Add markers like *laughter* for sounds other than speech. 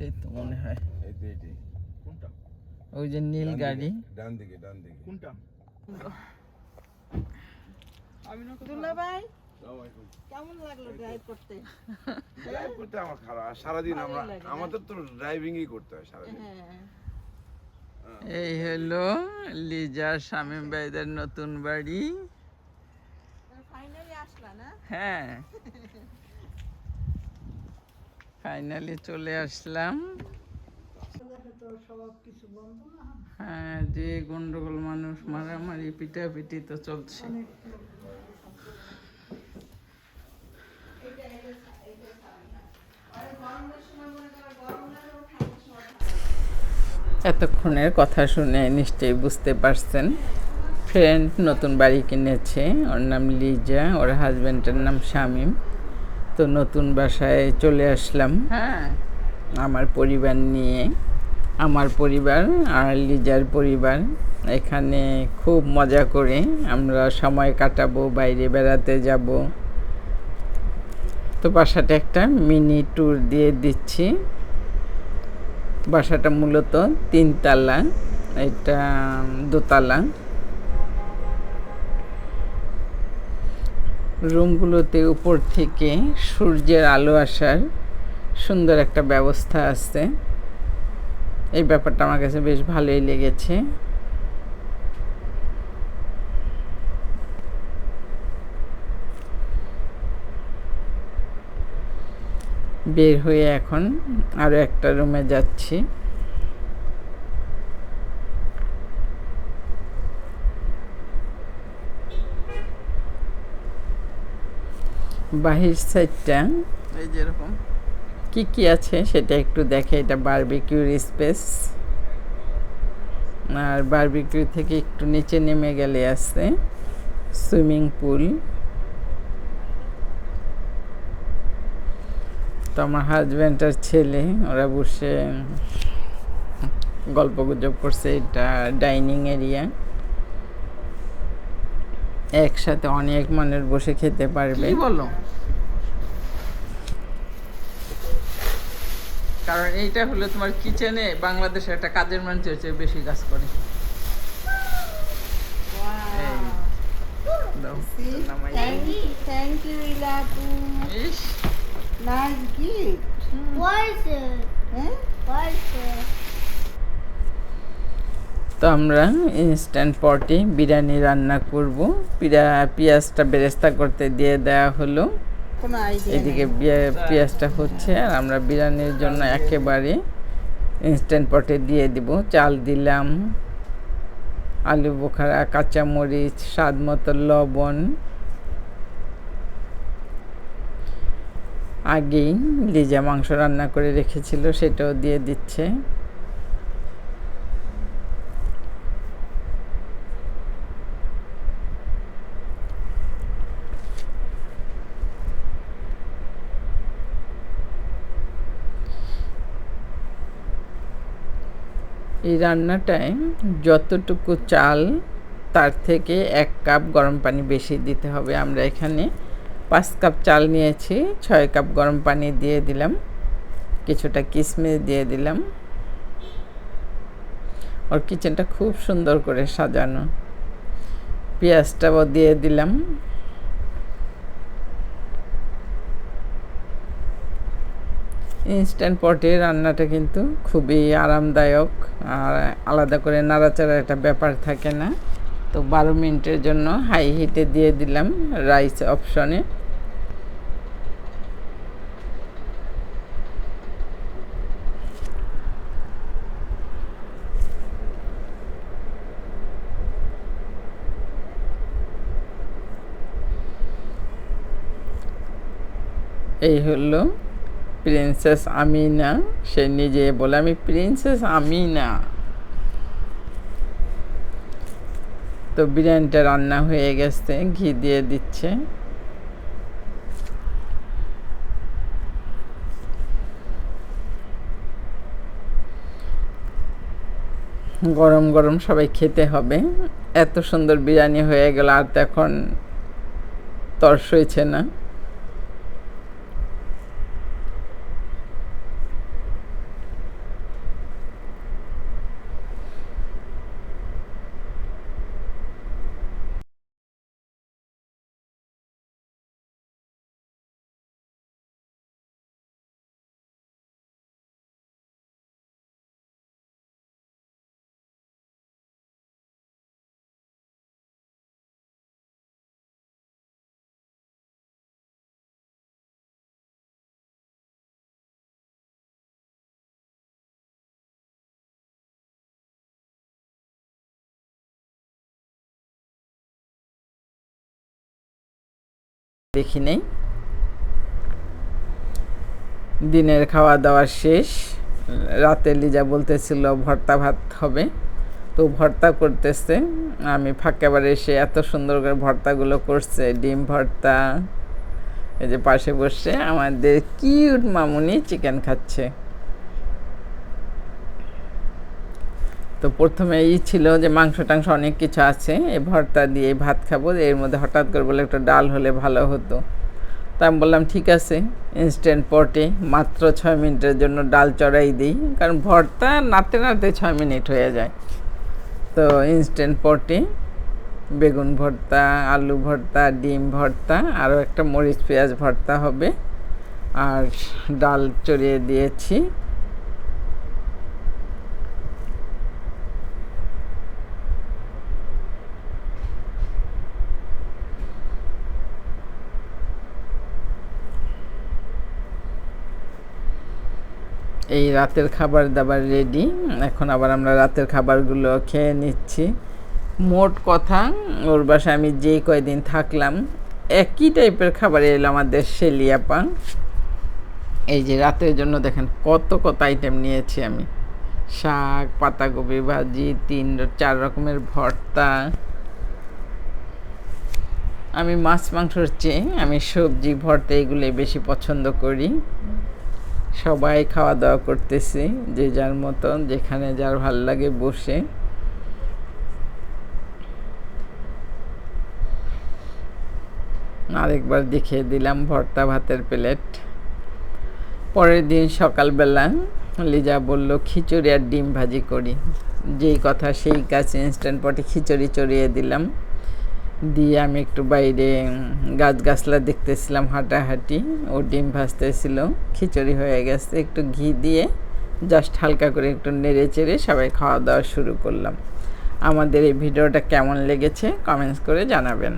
এইটাই তো মনে হয়। এই তো এইটাই কোনটা? ওই যে নীল গাড়ি। ডান দিকে ডান দিকে। কোনটা? আমি না দুলা ভাই কেমন লাগল ড্রাইভ করতে? ড্রাইভ করতে আমার খারাপ। সারাদিন আমরা? আমাদের তো ড্রাইভিংই করতে হয় সারাদিন। হ্যাঁ। এই হলো লিজা শামীম ভাইদের নতুন বাড়ি। ফাইনালি আসলা না? হ্যাঁ। *laughs* ফাইনালি চলে আসলাম। হ্যাঁ যে গন্ডগোল মানুষ, মারামারি, পিটাপিটি তো চলছে। এতক্ষণের কথা শুনে নিশ্চয়ই বুঝতে পারছেন। ফ্রেন্ড নতুন বাড়ি কিনেছে। ওর নাম লিজা, ওর হাজব্যান্ডের নাম শামীম। তো নতুন বাসায় চলে আসলাম। হ্যাঁ। আমার পরিবার নিয়ে। আমার পরিবার আর লিজার পরিবার। এখানে খুব মজা করে আমরা সময় কাটাবো বাইরে বেড়াতে যাব। তো বাসাটা একটা মিনি ট্যুর দিয়ে দিচ্ছি। বাসাটা মূলত তিনতলা। এটা দোতলা। রুমগুলোতে উপর থেকে সূর্যের আলো আসার সুন্দর একটা ব্যবস্থা আছে। এই ব্যাপারটা আমার কাছে বেশ ভালোই লেগেছে। বের হয়ে এখন আরও একটা রুমে যাচ্ছি। বাহির সাইডটা। এই যেরকম কি কি আছে সেটা একটু দেখে এটা বারবিকিউর স্পেস আর বারবিকিউ থেকে একটু নিচে নেমে গেলে আছে সুইমিং পুল তো আমার হাজব্যান্ড আর ছেলে ওরা বসে গল্প গুজব করছে এটা ডাইনিং এরিয়া একসাথে অনেক মানুষ বসে খেতে পারবে। বলো? কারণ এইটা হলো তোমার কিচেনে বাংলাদেশে একটা কাজের মানুষের চেয়ে বেশি কাজ করে। ইস, nice gift What is it? হ্যাঁ What is it? তো আমরা ইনস্ট্যান্ট পটে বিরিয়ানি রান্না করব। পিয়া পেঁয়াজটা বেরেস্তা করতে দিয়ে দেওয়া হলো। এদিকে পেঁয়াজটা হচ্ছে আর আমরা বিরিয়ানির জন্য একেবারে ইনস্ট্যান্ট পটে দিয়ে দিব। চাল দিলাম আলু বোখারা কাঁচামরিচ স্বাদ মতো লবণ। আগেই লিজা মাংস রান্না করে রেখেছিল সেটাও দিয়ে দিচ্ছে। এই রান্নাটায় যতটুকু চাল, তার থেকে এক কাপ গরম পানি বেশি দিতে হবে। আমরা এখানে পাঁচ কাপ চাল নিয়েছি, ছয় কাপ গরম পানি দিয়ে দিলাম। কিছুটা কিশমিশ দিয়ে দিলাম। ওর কিচেনটা খুব সুন্দর করে সাজানো। পেঁয়াজটাও দিয়ে দিলাম। ইনস্ট্যান্ট পটে রান্নাটা কিন্তু খুবই আরামদায়ক আর আলাদা করে নাড়াচাড়ার একটা ব্যাপার থাকে না। তো বারো মিনিটের জন্য হাই হিটে দিয়ে দিলাম রাইস অপশনে এই হলো প্রিন্সেস আমিনা সে নিজে বলে, আমি প্রিন্সেস আমিনা তো বিরিয়ানিটা রান্না হয়ে গেছে, ঘি দিয়ে দিচ্ছে। গরম গরম সবাই খেতে হবে। এত সুন্দর বিরিয়ানি হয়ে গেল, আর তো এখন তর্স হয়েছে না। দেখি নেই। দিনের খাওয়া দাওয়া শেষ। রাতে লিজা বলতেছিল, ভর্তা ভাত হবে। তো ভর্তা করতেছে। আমি ফাঁকেবারে এসে এত সুন্দর করে ভর্তাগুলো করছে, ডিম ভর্তা, এই যে পাশে বসে আমাদের কিউট মামুনি চিকেন খাচ্ছে। তো প্রথমে এই ছিল যে মাংস টাংস অনেক কিছু আছে, এই ভর্তা দিয়ে ভাত খাব, এর মধ্যে হঠাৎ করে বলে একটা ডাল হলে ভালো হতো। তা আমি বললাম, ঠিক আছে। ইনস্ট্যান্ট পটে মাত্র ছয় মিনিটের জন্য ডাল চড়াই দিই, কারণ ভর্তা নাড়তে নাড়তে ছয় মিনিট হয়ে যায়। তো ইনস্ট্যান্ট পটে, বেগুন ভর্তা, আলু ভর্তা, ডিম ভর্তা, আরও একটা মরিচ পেঁয়াজ ভর্তা হবে। আর ডাল চড়িয়ে দিয়েছি। এই রাতের খাবার দাবার রেডি এখন আবার আমরা রাতের খাবারগুলো খেয়ে নিচ্ছি। মোট কথা, ওর বাসায় আমি যে কয়দিন থাকলাম, একই টাইপের খাবার এলো আমাদের শেলিয়াপা। এই যে রাতের জন্য দেখেন কত কত আইটেম নিয়েছি আমি। শাক, পাতাকপি, ভাজি, তিন চার রকমের ভর্তা। আমি মাছ, মাংসর চেয়ে আমি সবজি, ভর্তা এগুলোই বেশি পছন্দ করি। সবাই খাওয়া দাওয়া করতেছি, যে যার মতন, যেখানে যার ভালো লাগে বসে। আরেকবার দেখিয়ে দিলাম ভর্তা ভাতের প্লেট। পরের দিন সকালবেলা লিজা বলল, খিচুড়ি আর ডিম ভাজি করি। যেই কথা, সেই কাজ ইনস্ট্যান্ট পটে খিচুড়ি চড়িয়ে দিলাম। দিয়ে আমি একটু বাইরে গাছ গাছলা দেখতেছিলাম, হাঁটাহাঁটি, ও ডিম ভাজতেছিল, খিচুড়ি হয়ে গেছে, একটু ঘি দিয়ে জাস্ট হালকা করে একটু নেড়ে চেড়ে সবাই খাওয়া দাওয়া শুরু করলাম। আমাদের এই ভিডিওটা কেমন লেগেছে কমেন্টস করে জানাবেন।